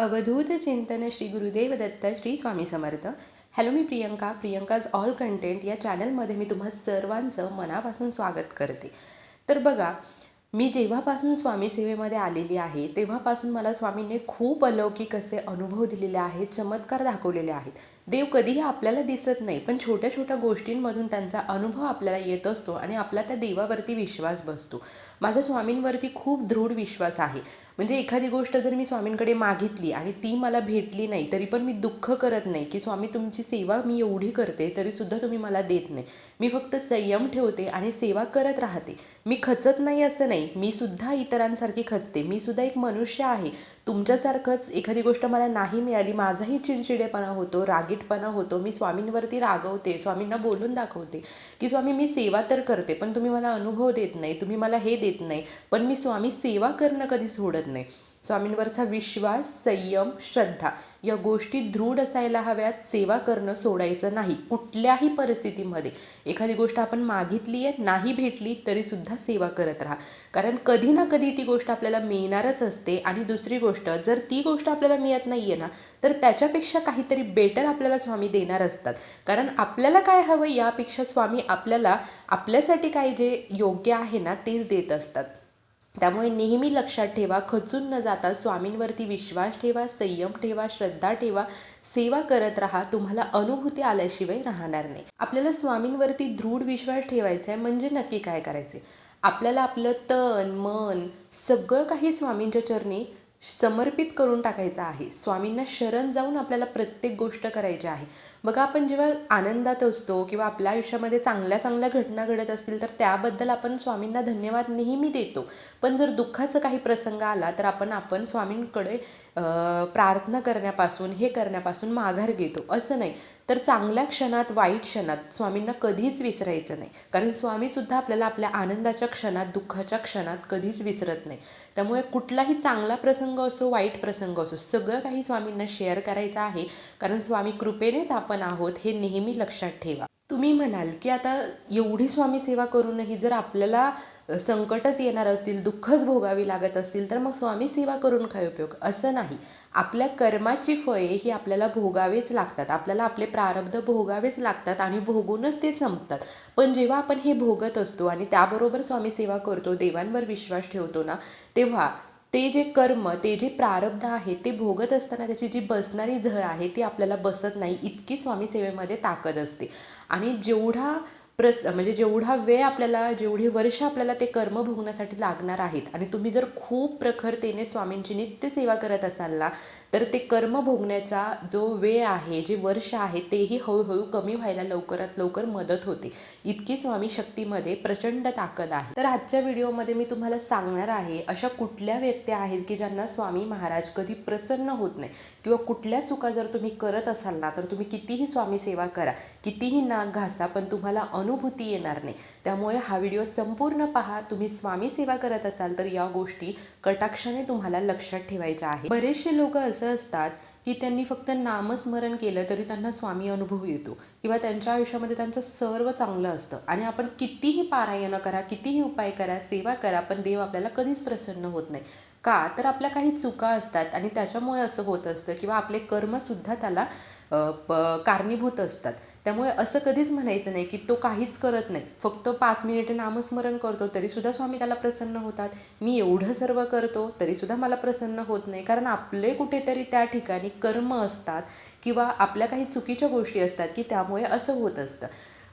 अवधूत चिंतन श्री गुरुदेव दत्त श्री स्वामी समर्थ. हॅलो मी Priyanka. Priyanka's all content या चॅनलमध्ये मी तुम्हा सर्वांचं मनापासून स्वागत करते. तर बघा मी जेव्हापासून स्वामी सेवेमध्ये आलेली आहे तेव्हापासून मला स्वामींनी खूप अलौकिक असे अनुभव दिलेले आहेत चमत्कार दाखवलेले आहेत. देव कधीही आपल्याला दिसत नाही पण छोट्या छोट्या गोष्टींमधून त्यांचा अनुभव आपल्याला येत असतो आणि आपला त्या देवावरती विश्वास बसतो. माझा स्वामींवरती खूप दृढ विश्वास आहे. म्हणजे एखादी गोष्ट जर मी स्वामींकडे मागितली आणि ती मला भेटली नाही तरी पण मी दुःख करत नाही की स्वामी तुमची सेवा मी एवढी करते तरीसुद्धा तुम्ही मला देत नाही. मी फक्त संयम ठेवते आणि सेवा करत राहते. मी खचत नाही असं नाही मी सुद्धा इतरांसारखी खचते. मी सुद्धा एक मनुष्य आहे. तुमच्यासारखंच एखादी गोष्ट मला नाही मिळाली माझाही चिडचिडेपणा होतो राग रागीटपणा होतो. मी स्वामींवरती रागवते. स्वामींना बोलून दाखवते की स्वामी मी सेवा तर करते पण तुम्ही मला अनुभव देत नाही. तुम्ही मला हे देत नाही. पण मी स्वामी सेवा करणं कधी सोडत नाही. स्वामींवरचा विश्वास संयम श्रद्धा या गोष्टी दृढ असायला हव्यात. सेवा करणं सोडायचं नाही. कुठल्याही परिस्थितीमध्ये एखादी गोष्ट आपण मागितली आहे नाही भेटली तरीसुद्धा सेवा करत राहा. कारण कधी ना कधी ती गोष्ट आपल्याला मिळणारच असते आणि दुसरी गोष्ट जर ती गोष्ट आपल्याला मिळत नाही आहे ना तर त्याच्यापेक्षा काहीतरी बेटर आपल्याला स्वामी देणार असतात. कारण आपल्याला काय हवं यापेक्षा स्वामी आपल्याला आपल्यासाठी काय जे योग्य आहे ना तेच देत असतात. त्यामुळे नेहमी लक्षात ठेवा खचून न जाता स्वामींवरती विश्वास ठेवा संयम ठेवा श्रद्धा ठेवा सेवा करत राहा तुम्हाला अनुभूती आल्याशिवाय राहणार नाही. आपल्याला स्वामींवरती दृढ विश्वास ठेवायचा आहे म्हणजे नक्की काय करायचे आपल्याला आपलं तन मन सगळं काही स्वामींच्या चरणी समर्पित करून टाकायचं आहे. स्वामींना शरण जाऊन आपल्याला प्रत्येक गोष्ट करायची आहे. बघा आपण जेव्हा आनंदात असतो किंवा आपल्या आयुष्यामध्ये चांगल्या चांगल्या घटना घडत असतील तर त्याबद्दल आपण स्वामींना धन्यवाद नेहमी देतो. पण जर दुःखाचा काही प्रसंग आला तर आपण आपण स्वामींकडे प्रार्थना करण्यापासून हे करण्यापासून माघार घेतो. असं नाही. तर चांगल्या क्षणात वाईट क्षणात स्वामींना कधीच विसरायचं नाही. कारण स्वामीसुद्धा आपल्याला आपल्या आनंदाच्या क्षणात दुःखाच्या क्षणात कधीच विसरत नाही. त्यामुळे कुठलाही चांगला प्रसंग असो वाईट प्रसंग असो सगळं काही स्वामींना शेअर करायचं आहे. कारण स्वामी कृपेनेच आपण आहोत हे नेहमी लक्षात ठेवा. तुम्ही म्हणाल की आता एवढी स्वामी सेवा करूनही जर आपल्याला संकटच येणार असतील दुःखच भोगावी लागत असतील तर मग स्वामी सेवा करून काय उपयोग? असं नाही. आपल्या कर्माची फळे ही आपल्याला भोगावेच लागतात. आपल्याला आपले प्रारब्ध भोगावेच लागतात आणि भोगूनच ते संपतात. पण जेव्हा आपण हे भोगत असतो आणि त्याबरोबर स्वामी सेवा करतो देवांवर विश्वास ठेवतो ना तेव्हा ते जे कर्म ते जे प्रारब्ध आहे ते भोगत असताना त्याची जी बसणारी झळ आहे ती आपल्याला बसत नाही. इतकी स्वामी सेवेमध्ये ताकद असते. आणि जेवढा प्रस म्हणजे जेवढा वेळ आपल्याला जेवढी वर्ष आपल्याला ते कर्म भोगण्यासाठी लागणार आहेत आणि तुम्ही जर खूप प्रखरतेने स्वामींची नित्य सेवा करत असाल ना तर ते कर्म भोगण्याचा जो वेळ आहे जे वर्ष आहे तेही हळूहळू कमी व्हायला लवकरात लवकर मदत होते. इतकी स्वामी शक्तीमध्ये प्रचंड ताकद आहे. तर आजच्या व्हिडिओमध्ये मी तुम्हाला सांगणार आहे अशा कुठल्या व्यक्ती आहेत की ज्यांना स्वामी महाराज कधी प्रसन्न होत नाही? किंवा कुठल्या चुका जर तुम्ही करत असाल ना तर तुम्ही कितीही स्वामी सेवा करा कितीही नाक घासा पण तुम्हाला अनु अनुभूती येणार नाही. त्यामुळे हा व्हिडिओ संपूर्ण पहा. तुम्ही स्वामी सेवा करत असाल तर या गोष्टी कटाक्षाने तुम्हाला लक्षात ठेवायच्या आहे बरेचसे लोक असं असतात की त्यांनी फक्त नामस्मरण केलं तरी त्यांना स्वामी अनुभव येतो किंवा त्यांच्या आयुष्यामध्ये त्यांचं सर्व चांगलं असतं. आणि आपण कितीही पारायणं करा कितीही उपाय करा सेवा करा पण देव आपल्याला कधीच प्रसन्न होत नाही. का? तर आपल्या काही चुका असतात आणि त्याच्यामुळे असं होत असतं किंवा आपले कर्मसुद्धा त्याला प कारणीभूत असतात. त्यामुळे असं कधीच म्हणायचं नाही की तो काहीच करत नाही. फक्त पाच मिनिटे नामस्मरण करतो तरीसुद्धा स्वामी त्याला प्रसन्न होतात. मी एवढं सर्व करतो तरीसुद्धा मला प्रसन्न होत नाही. कारण आपले कुठेतरी त्या ठिकाणी कर्म असतात किंवा आपल्या काही चुकीच्या गोष्टी असतात की त्यामुळे असं होत असतं.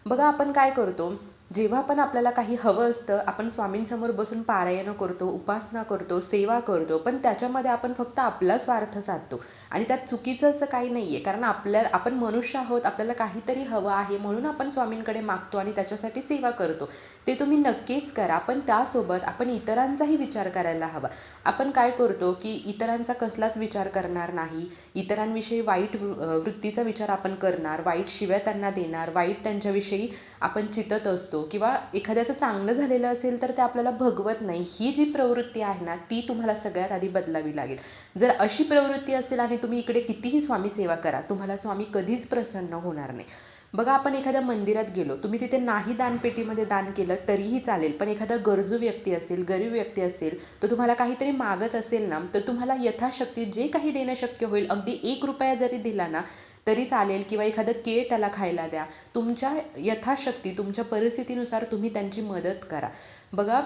बघा आपण काय करतो? जेव्हा पण आपल्याला काही हवं असतं आपण स्वामींसमोर बसून पारायणं करतो उपासना करतो सेवा करतो पण त्याच्यामध्ये आपण फक्त आपला स्वार्थ साधतो. आणि त्यात चुकीचं असं काही नाही आहे कारण आपल्या आपण मनुष्य आहोत आपल्याला काहीतरी हवं आहे म्हणून आपण स्वामींकडे मागतो आणि त्याच्यासाठी सेवा करतो. ते तुम्ही नक्कीच करा पण त्यासोबत आपण इतरांचाही विचार करायला हवा. आपण काय करतो की इतरांचा कसलाच विचार करणार नाही. इतरांविषयी वाईट वृत्तीचा विचार आपण करणार वाईट शिव्या त्यांना देणार वाईट त्यांच्याविषयी आपण चितत असतो. किंवा एखाद्याचं चांगलं झालेलं असेल तर ते आपल्याला भगवत नाही. ही जी प्रवृत्ती आहे ना ती तुम्हाला सगळ्यात आधी बदलावी लागेल. जर अशी प्रवृत्ती असेल आणि तुम्ही इकडे कितीही स्वामी सेवा करा तुम्हाला स्वामी कधीच प्रसन्न होणार नाही. बघा आपण एखाद्या मंदिरात गेलो तुम्ही तिथे नाही दानपेटीमध्ये दान केलं तरीही चालेल पण एखादा गरजू व्यक्ती असेल गरीब व्यक्ती असेल तर तुम्हाला काहीतरी मागत असेल ना तर तुम्हाला यथाशक्ती जे काही देणं शक्य होईल अगदी एक रुपया जरी दिला ना तरी चालेल किंवा एखादं केळ त्याला खायला द्या. तुमच्या यथाशक्ती तुमच्या परिस्थितीनुसार तुम्ही त्यांची मदत करा. बघा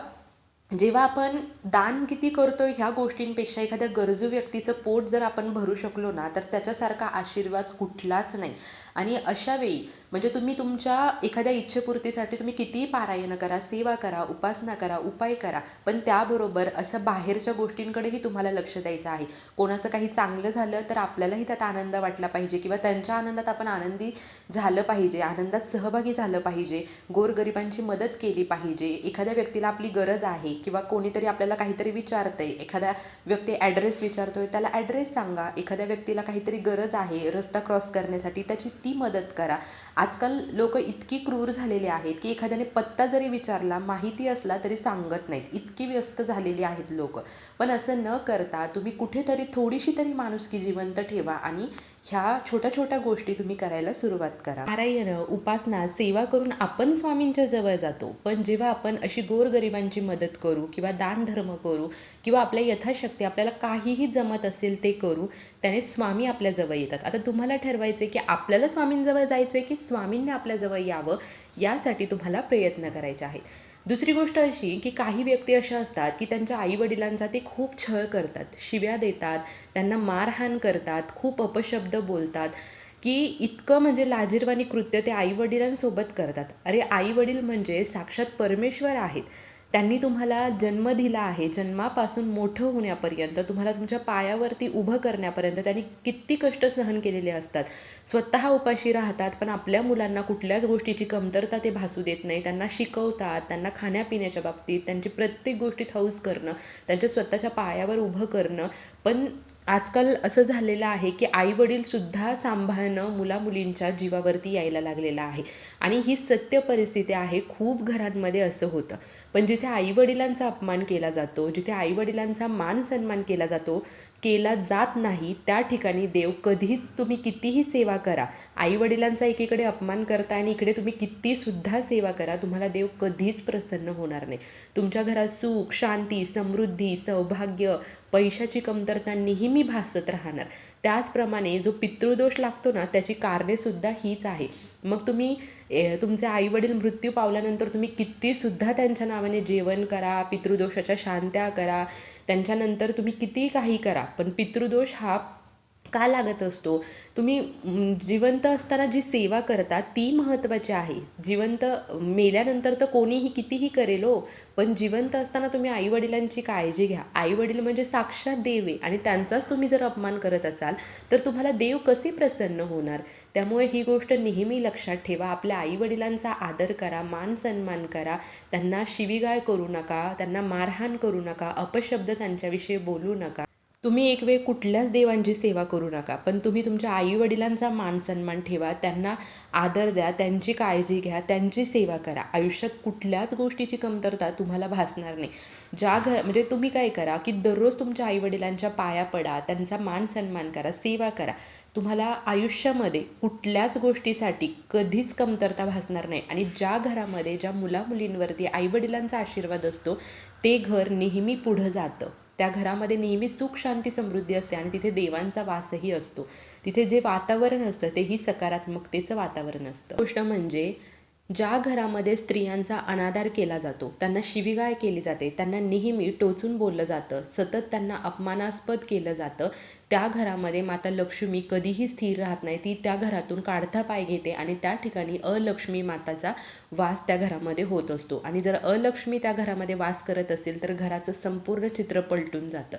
जेव्हा आपण दान किती करतो ह्या गोष्टींपेक्षा एखाद्या गरजू व्यक्तीचं पोट जर आपण भरू शकलो ना तर त्याच्यासारखा आशीर्वाद कुठलाच नाही. आणि अशावेळी म्हणजे तुम्ही तुमच्या एखाद्या इच्छेपूर्तीसाठी तुम्ही कितीही पारायण करा सेवा करा उपासना करा उपाय करा पण त्याबरोबर असं बाहेरच्या गोष्टींकडेही तुम्हाला लक्ष द्यायचं आहे. कोणाचं काही चांगलं झालं तर आपल्यालाही त्यात आनंद वाटला पाहिजे किंवा त्यांच्या आनंदात आपण आनंदी झालं पाहिजे आनंदात सहभागी झालं पाहिजे गोरगरिबांची मदत केली पाहिजे एखाद्या व्यक्तीला आपली गरज आहे किंवा कोणीतरी आपल्याला काहीतरी विचारतंय एखाद्या व्यक्ती ॲड्रेस विचारतोय त्याला ॲड्रेस सांगा. एखाद्या व्यक्तीला काहीतरी गरज आहे रस्ता क्रॉस करण्यासाठी त्याची ती मदत करा. आजकाल लोक इतकी क्रूर झालेली आहेत की एखाद्याने पत्ता जरी विचारला माहिती असला तरी सांगत नाहीत. इतकी व्यस्त झालेली आहेत लोक. पण असं न करता तुम्ही कुठेतरी थोडीशी तरी माणुसकी जिवंत ठेवा आणि ह्या छोट्या छोट्या गोष्टी तुम्ही करायला सुरुवात करा. पारायण उपासना सेवा करून आपण स्वामींच्या जवळ जातो. पण जेव्हा आपण अशी गोरगरिबांची मदत करू किंवा दानधर्म करू किंवा आपल्या यथाशक्ती आपल्याला काहीही जमत असेल ते करू त्याने स्वामी आपल्या जवळ येतात. आता तुम्हाला ठरवायचे की आपल्याला स्वामींजवळ जायचं आहे की स्वामींनी आपल्याजवळ यावं यासाठी तुम्हाला प्रयत्न करायचे आहेत. दुसरी गोष्ट अशी की काही व्यक्ती अशा असतात की त्यांच्या आईवडिलांचा ते खूप छळ करतात शिव्या देतात त्यांना मारहाण करतात खूप अपशब्द बोलतात की इतकं म्हणजे लाजीरवाणी कृत्य ते आईवडिलांसोबत करतात. अरे आईवडील म्हणजे साक्षात परमेश्वर आहेत. त्यांनी तुम्हाला जन्म दिला आहे जन्मापासून मोठं होण्यापर्यंत तुम्हाला तुमच्या पायावरती उभं करण्यापर्यंत त्यांनी किती कष्ट सहन केलेले असतात. स्वतः उपाशी राहतात पण आपल्या मुलांना कुठल्याच गोष्टीची कमतरता ते भासू देत नाही. त्यांना शिकवतात त्यांना खाण्यापिण्याच्या बाबतीत त्यांची प्रत्येक गोष्टीत हौस करणं त्यांच्या स्वतःच्या पायावर उभं करणं. पण आजकाल असं झालेलं आहे की आईवडीलसुद्धा सांभाळणं मुलामुलींच्या जीवावरती यायला लागलेलं आहे. आणि ही सत्य परिस्थिती आहे खूप घरांमध्ये असं होतं. पण जिथे आईवडिलांचा अपमान केला जातो जिथे आईवडिलांचा मान सन्मान केला जातो केला जात नाही त्या ठिकाणी देव कधीच तुम्ही कितीही सेवा करा आईवडिलांचा एकीकडे अपमान करता आणि इकडे तुम्ही कितीसुद्धा सेवा करा तुम्हाला देव कधीच प्रसन्न होणार नाही. तुमच्या घरात सुख शांती समृद्धी सौभाग्य पैशाची कमतरता नेहमी भासत राहणार. त्याचप्रमाणे जो पितृदोष लागतो ना त्याची कारणेसुद्धा हीच आहे. मग तुम्ही तुमचे आईवडील मृत्यू पावल्यानंतर तुम्ही कितीसुद्धा त्यांच्या नावाने जेवण करा पितृदोषाच्या शांत्या करा त्यांच्यानंतर तुम्ही कितीही काही करा पण पितृदोष हा का लागत असतो. तुम्ही जिवंत असताना जी सेवा करता ती महत्त्वाची आहे. जिवंत मेल्यानंतर तर कोणीही कितीही करेल हो पण जिवंत असताना तुम्ही आईवडिलांची काळजी घ्या. आईवडील म्हणजे साक्षात देव आहे आणि त्यांचाच तुम्ही जर अपमान करत असाल तर तुम्हाला देव कसे प्रसन्न होणार? त्यामुळे ही गोष्ट नेहमी लक्षात ठेवा. आपल्या आईवडिलांचा आदर करा मान सन्मान करा. त्यांना शिवीगाळ करू नका त्यांना मारहाण करू नका अपशब्द त्यांच्याविषयी बोलू नका. तुम्ही एक वेळ कुठल्याच देवांची सेवा करू नका पण तुम्ही तुमच्या आईवडिलांचा मान सन्मान ठेवा त्यांना आदर द्या त्यांची काळजी घ्या त्यांची सेवा करा. आयुष्यात कुठल्याच गोष्टीची कमतरता तुम्हाला भासणार नाही. ज्या घर म्हणजे तुम्ही काय करा की दररोज तुमच्या आईवडिलांच्या पाया पडा त्यांचा मान सन्मान करा सेवा करा. तुम्हाला आयुष्यामध्ये कुठल्याच गोष्टीसाठी कधीच कमतरता भासणार नाही. आणि ज्या घरामध्ये ज्या मुलामुलींवरती आईवडिलांचा आशीर्वाद असतो ते घर नेहमी पुढं जातं. त्या घरामध्ये नेहमी सुख शांती समृद्धी असते आणि तिथे देवांचा वासही असतो. तिथे जे वातावरण असतं तेही सकारात्मकतेचं वातावरण असतं. गोष्ट म्हणजे ज्या घरामध्ये स्त्रियांचा अनादर केला जातो त्यांना शिवीगाळ केली जाते त्यांना नेहमी टोचून बोललं जातं सतत त्यांना अपमानास्पद केलं जातं त्या घरामध्ये माता लक्ष्मी कधीही स्थिर राहत नाही ती त्या घरातून काढता पाय घेते आणि त्या ठिकाणी अलक्ष्मी माताचा वास त्या घरामध्ये होत असतो. आणि जर अलक्ष्मी त्या घरामध्ये वास करत असेल तर घराचं संपूर्ण चित्र पलटून जातं.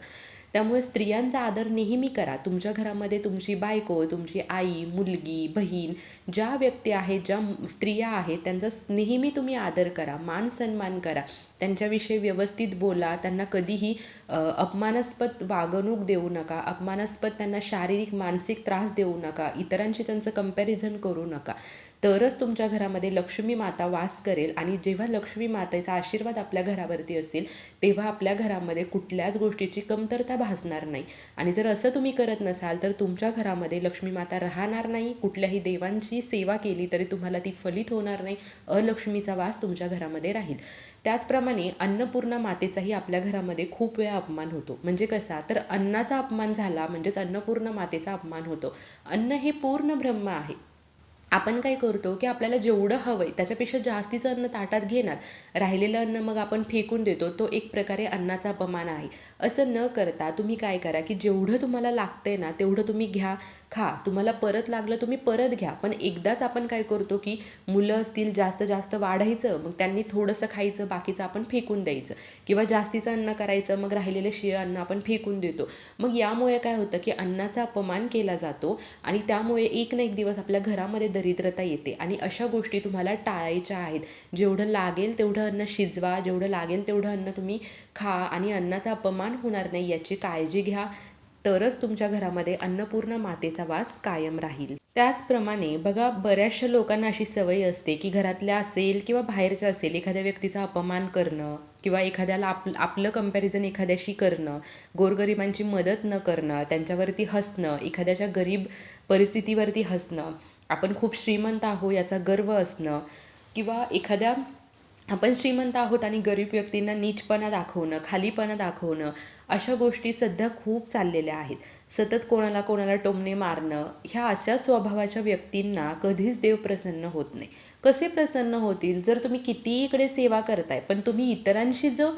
त्यामुळे स्त्रियांचा आदर नेहमी करा. तुमच्या घरामध्ये तुमची बायको तुमची आई मुलगी बहीण ज्या व्यक्ती आहेत ज्या स्त्रिया आहेत त्यांचा नेहमी तुम्ही आदर करा मान सन्मान करा. त्यांच्याविषयी व्यवस्थित बोला. त्यांना कधीही अपमानास्पद वागणूक देऊ नका. अपमानास्पद त्यांना शारीरिक मानसिक त्रास देऊ नका. इतरांशी त्यांचं कंपॅरिझन करू नका. तरच तुमच्या घरामध्ये लक्ष्मी माता वास करेल आणि जेव्हा लक्ष्मी मातेचा आशीर्वाद आपल्या घरावरती असेल तेव्हा आपल्या घरामध्ये कुठल्याच गोष्टीची कमतरता भासणार नाही. आणि जर असं तुम्ही करत नसाल तर तुमच्या घरामध्ये लक्ष्मी माता राहणार नाही. कुठल्याही देवांची सेवा केली तरी तुम्हाला ती फलित होणार नाही. अलक्ष्मीचा वास तुमच्या घरामध्ये राहील. त्याचप्रमाणे अन्नपूर्णा मातेचाही आपल्या घरामध्ये खूप वेळा अपमान होतो. म्हणजे कसा? तर अन्नाचा अपमान झाला म्हणजेच अन्नपूर्णा मातेचा अपमान होतो. अन्न हे पूर्ण ब्रह्म आहे. आपण काय करतो की आपल्याला जेवढं हवं आहे त्याच्यापेक्षा जास्तीचं अन्न ताटात घेणार. राहिलेलं अन्न मग आपण फेकून देतो तो एक प्रकारे अन्नाचा अपमान आहे. असं न करता तुम्ही काय करा की जेवढं तुम्हाला लागतं आहे ना तेवढं तुम्ही घ्या. खा तुम्हाला परत लागलं तुम्ही परत घ्या. पण एकदाच आपण काय करतो की मुलं असतील जास्त जास्त वाढायचं मग त्यांनी थोडंसं खायचं बाकीचं आपण फेकून द्यायचं. किंवा जास्तीचं अन्न करायचं मग राहिलेलं शिळ अन्न आपण फेकून देतो. मग यामुळे काय होतं की अन्नाचा अपमान केला जातो आणि त्यामुळे एक ना एक दिवस आपल्या घरामध्ये दरिद्रता येते. आणि अशा गोष्टी तुम्हाला टाळायच्या आहेत. जेवढं लागेल तेवढं अन्न शिजवा जेवढं लागेल तेवढं अन्न तुम्ही खा आणि अन्नाचा अपमान होणार नाही याची काळजी घ्या. तरच तुमच्या घरामध्ये अन्नपूर्ण मातेचा वास कायम राहील. त्याचप्रमाणे बघा बऱ्याचशा लोकांना अशी सवय असते की घरातल्या असेल किंवा बाहेरच्या असेल एखाद्या व्यक्तीचा अपमान करणं किंवा एखाद्याला आप आपलं कंपॅरिझन एखाद्याशी करणं गोरगरिबांची मदत न करणं त्यांच्यावरती हसणं एखाद्याच्या गरीब परिस्थितीवरती हसणं आपण खूप श्रीमंत आहो याचा गर्व असणं किंवा एखाद्या आपण श्रीमंत आहोत आणि गरीब व्यक्तींना नीचपणा दाखवणं खालीपणा दाखवणं अशा गोष्टी सध्या खूप चाललेल्या आहेत. सतत कोणाला कोणाला टोमणे मारणं ह्या अशा स्वभावाच्या व्यक्तींना कधीच देव प्रसन्न होत नाही. कसे प्रसन्न होतील? जर तुम्ही कितीही इकडे सेवा करताय पण तुम्ही इतरांशी जो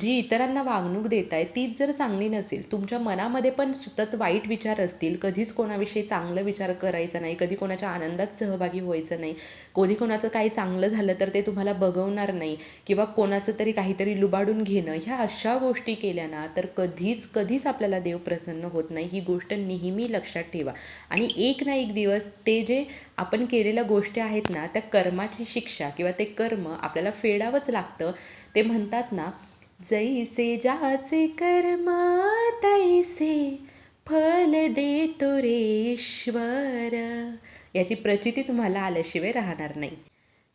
जी इतरांना वागणूक देत आहे तीच जर चांगली नसेल तुमच्या मनामध्ये पण सतत वाईट विचार असतील कधीच कोणाविषयी चांगलं विचार करायचा नाही कधी कोणाच्या आनंदात सहभागी व्हायचं नाही कधी कोणाचं काही चांगलं झालं तर ते तुम्हाला बघवणार नाही किंवा कोणाचं तरी काहीतरी लुबाडून घेणं ह्या अशा गोष्टी केल्या ना तर कधीच कधीच आपल्याला देव प्रसन्न होत नाही ही गोष्ट नेहमी लक्षात ठेवा. आणि एक ना एक दिवस ते जे आपण केलेल्या गोष्टी आहेत ना त्या कर्माची शिक्षा किंवा ते कर्म आपल्याला फेडावंच लागतं ते म्हणतात ना जैसे ज्याचे कर्म तैसे फल देतो रेश्वर याची प्रचिती तुम्हाला आल्याशिवाय राहणार नाही.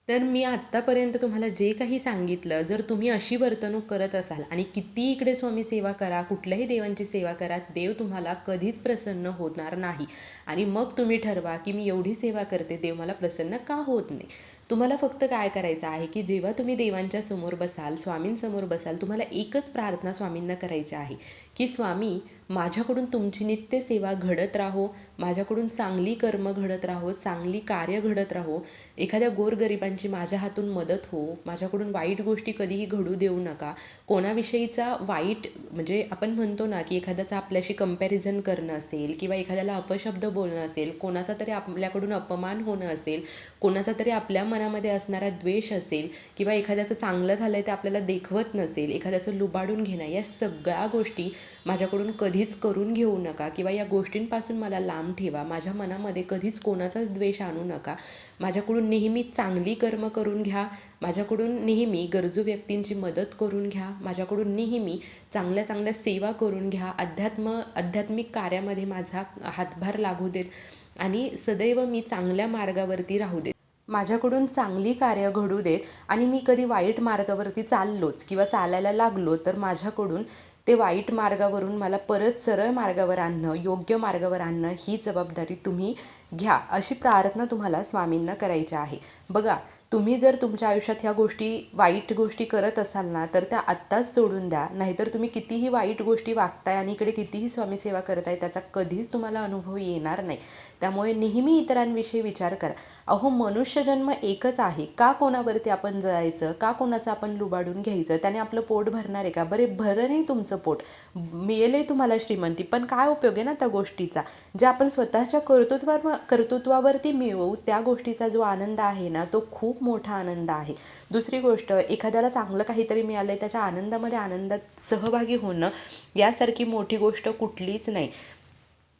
तर मी आत्तापर्यंत तुम्हाला जे काही सांगितलं जर तुम्ही अशी वर्तणूक करत असाल आणि किती इकडे स्वामी सेवा करा कुठल्याही देवांची सेवा करा देव तुम्हाला कधीच प्रसन्न होणार नाही. आणि मग तुम्ही ठरवा की मी एवढी सेवा करते देव मला प्रसन्न का होत नाही? तुम्हाला फक्त काय करायचं आहे की जेव्हा तुम्ही देवांच्या समोर बसाल स्वामींसमोर बसाल तुम्हाला एकच प्रार्थना स्वामींना करायची आहे. की स्वामी माझ्याकडून तुमची नित्य सेवा घडत राहो माझ्याकडून चांगली कर्म घडत राहो चांगली कार्य घडत राहो एखाद्या गोरगरिबांची माझ्या हातून मदत हो माझ्याकडून वाईट गोष्टी कधीही घडू देऊ नका. कोणाविषयीचा वाईट म्हणजे आपण म्हणतो ना की एखाद्याचा आपल्याशी कंपॅरिझन करणं असेल किंवा एखाद्याला अपशब्द बोलणं असेल कोणाचा तरी आपल्याकडून अपमान होणं असेल कोणाचा तरी आपल्या मनामध्ये असणारा द्वेष असेल किंवा एखाद्याचं चांगलं झालं आहे ते आपल्याला देखवत नसेल एखाद्याचं लुबाडून घेणं या सगळ्या गोष्टी माझ्याकडून कधीच करून घेऊ नका किंवा या गोष्टींपासून मला लांब ठेवा. माझ्या मनामध्ये कधीच कोणाचाच द्वेष आणू नका. माझ्याकडून नेहमी चांगली कर्म करून घ्या. माझ्याकडून नेहमी गरजू व्यक्तींची मदत करून घ्या. माझ्याकडून नेहमी चांगल्या चांगल्या सेवा करून घ्या. अध्यात्म आध्यात्मिक कार्यामध्ये माझा हातभार लागू देत आणि सदैव मी चांगल्या मार्गावरती राहू देत. माझ्याकडून चांगली कार्य घडू देत आणि मी कधी वाईट मार्गावरती चाललोच किंवा चालायला लागलो तर माझ्याकडून ते वाईट मार्गावरून मला परत सरळ मार्गावर आणणं योग्य मार्गावर आणणं ही जबाबदारी तुम्ही घ्या अशी प्रार्थना तुम्हाला स्वामींना करायची आहे. बघा तुम्ही जर तुमच्या आयुष्यात ह्या गोष्टी वाईट गोष्टी करत असाल ना तर त्या आत्ताच सोडून द्या. नाहीतर तुम्ही कितीही वाईट गोष्टी वागताय आणि इकडे कितीही स्वामीसेवा करताय त्याचा कधीच तुम्हाला अनुभव येणार नाही. त्यामुळे नेहमी इतरांविषयी विचार करा. अहो मनुष्यजन्म एकच आहे. का कोणावरती आपण जायचं का कोणाचं आपण लुबाडून घ्यायचं? त्याने आपलं पोट भरणार आहे का? बरे भरं नाही तुमचं पोट. मिळेलही तुम्हाला श्रीमंती पण काय उपयोग आहे ना त्या गोष्टीचा? जे आपण स्वतःच्या कर्तृत्वा कर्तृत्वावरती मिळवू त्या गोष्टीचा जो आनंद आहे ना तो खूप मोठा आनंद आहे. दुसरी गोष्ट एखाद्याला चांगलं काहीतरी मिळालं आहे त्याच्या आनंदामध्ये आनंदात सहभागी होणं यासारखी मोठी गोष्ट कुठलीच नाही.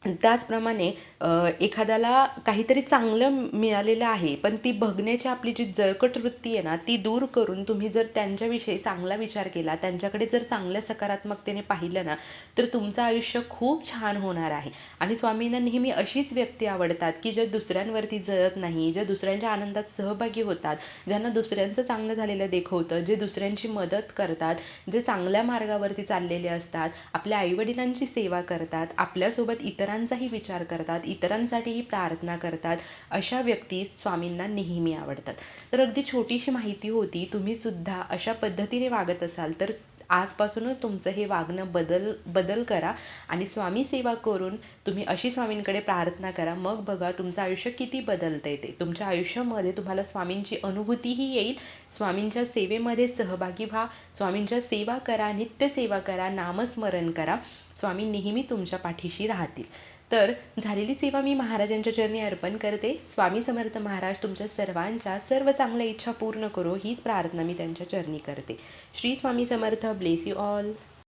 त्याचप्रमाणे एखाद्याला काहीतरी चांगलं मिळालेलं आहे पण ती बघण्याची आपली जी जळकट वृत्ती आहे ना ती दूर करून तुम्ही जर त्यांच्याविषयी चांगला विचार केला त्यांच्याकडे जर चांगल्या सकारात्मकतेने पाहिलं ना तर तुमचं आयुष्य खूप छान होणार आहे. आणि स्वामींना नेहमी अशीच व्यक्ती आवडतात की ज्या दुसऱ्यांवरती जळत नाही ज्या दुसऱ्यांच्या आनंदात सहभागी होतात ज्यांना दुसऱ्यांचं चांगलं झालेलं देखवतं जे दुसऱ्यांची मदत करतात जे चांगल्या मार्गावरती चाललेले असतात आपल्या आईवडिलांची सेवा करतात आपल्यासोबत इतर इतरांचाही विचार करतात इतरांसाठीही प्रार्थना करतात अशा व्यक्ती स्वामींना नेहमी आवडतात. तर अगदी छोटीशी माहिती होती तुम्ही सुद्धा अशा पद्धतीने वागत असाल तर आजपासूनच तुमचं हे वागणं बदल बदल करा आणि स्वामी सेवा करून तुम्ही अशी स्वामींकडे प्रार्थना करा. मग बघा तुमचं आयुष्य किती बदलतं येते तुमच्या आयुष्यामध्ये तुम्हाला स्वामींची अनुभूतीही येईल. स्वामींच्या सेवेमध्ये सहभागी व्हा. स्वामींच्या सेवा करा नित्यसेवा करा नामस्मरण करा. स्वामी नेहमी तुमच्या पाठीशी राहतील. तर झालेली सेवा मी महाराजांच्या चरणी अर्पण करते. स्वामी समर्थ महाराज तुमच्या सर्वांच्या सर्व चांगल्या इच्छा पूर्ण करो हीच प्रार्थना मी त्यांच्या चरणी करते. Shri Swami Samarth bless you all